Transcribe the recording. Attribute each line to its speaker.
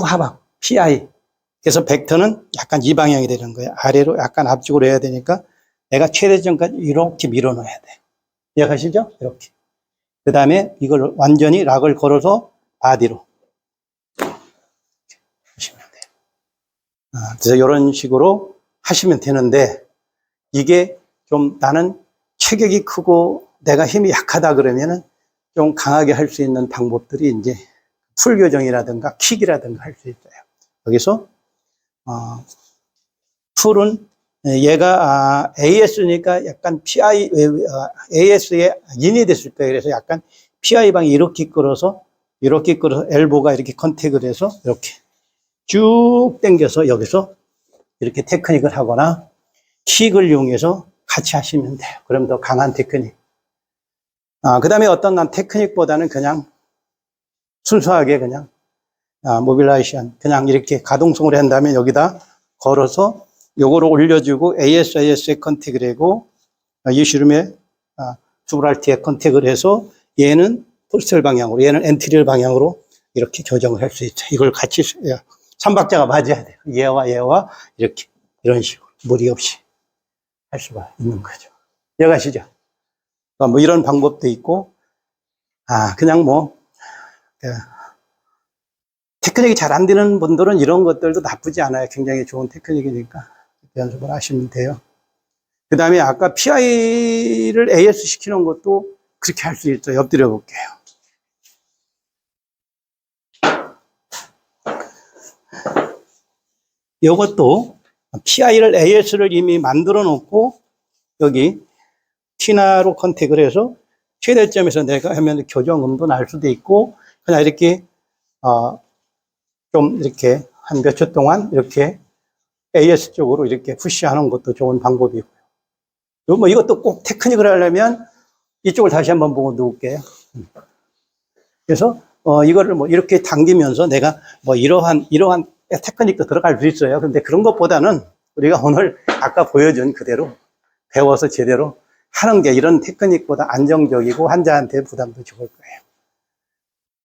Speaker 1: 후하방, PI. 그래서 벡터는 약간 이 방향이 되는 거예요. 아래로 약간 앞쪽으로 해야 되니까 내가 최대점까지 이렇게 밀어 넣어야 돼. 이해가시죠? 이렇게. 그 다음에 이걸 완전히 락을 걸어서 바디로. 하시면 돼요. 아, 그래서 이런 식으로 하시면 되는데 이게 좀 나는 체격이 크고 내가 힘이 약하다 그러면은 좀 강하게 할 수 있는 방법들이 이제 풀 교정이라든가 킥이라든가 할 수 있어요. 여기서 어, 풀은 얘가 아, AS니까 약간 PI AS에 인이 됐을 거예요. 그래서 약간 PI 방이 이렇게 끌어서 이렇게 끌어서 엘보가 이렇게 컨택을 해서 이렇게 쭉 당겨서 여기서 이렇게 테크닉을 하거나 킥을 이용해서 같이 하시면 돼요. 그럼 더 강한 테크닉. 아, 그 다음에 어떤 난 테크닉보다는 그냥 순수하게 그냥 아, 모빌라이션 그냥 이렇게 가동성을 한 다음에 여기다 걸어서 요거를 올려주고 ASIS에 컨택을 하고 아, 이슈름에 아, 두브랄티에 컨택을 해서 얘는 포스텔 방향으로 얘는 엔트리얼 방향으로 이렇게 조정을 할 수 있죠. 이걸 같이 삼박자가 맞아야 돼요. 얘와 얘와 이렇게 이런 식으로 무리 없이 할 수가 있는 거죠. 이해가시죠? 어, 뭐 이런 방법도 있고 아 그냥 뭐 그, 테크닉이 잘 안 되는 분들은 이런 것들도 나쁘지 않아요. 굉장히 좋은 테크닉이니까 연습을 하시면 돼요. 그 다음에 아까 PI를 AS 시키는 것도 그렇게 할 수 있어요. 엎드려 볼게요. 이것도 PI를 AS를 이미 만들어 놓고 여기 티나로 컨택을 해서 최대점에서 내가 하면 교정음도 날 수도 있고 그냥 이렇게 어, 좀 이렇게 한 몇 초 동안 이렇게 AS 쪽으로 이렇게 푸시하는 것도 좋은 방법이고요. 요뭐 이것도 꼭 테크닉을 하려면 이쪽을 다시 한번 보고 누울게요. 음. 그래서 어 이거를 뭐 이렇게 당기면서 내가 뭐 이러한 이러한 테크닉도 들어갈 수 있어요. 근데 그런 것보다는 우리가 오늘 아까 보여준 그대로 배워서 제대로 하는 게 이런 테크닉보다 안정적이고 환자한테 부담도 적을 거예요.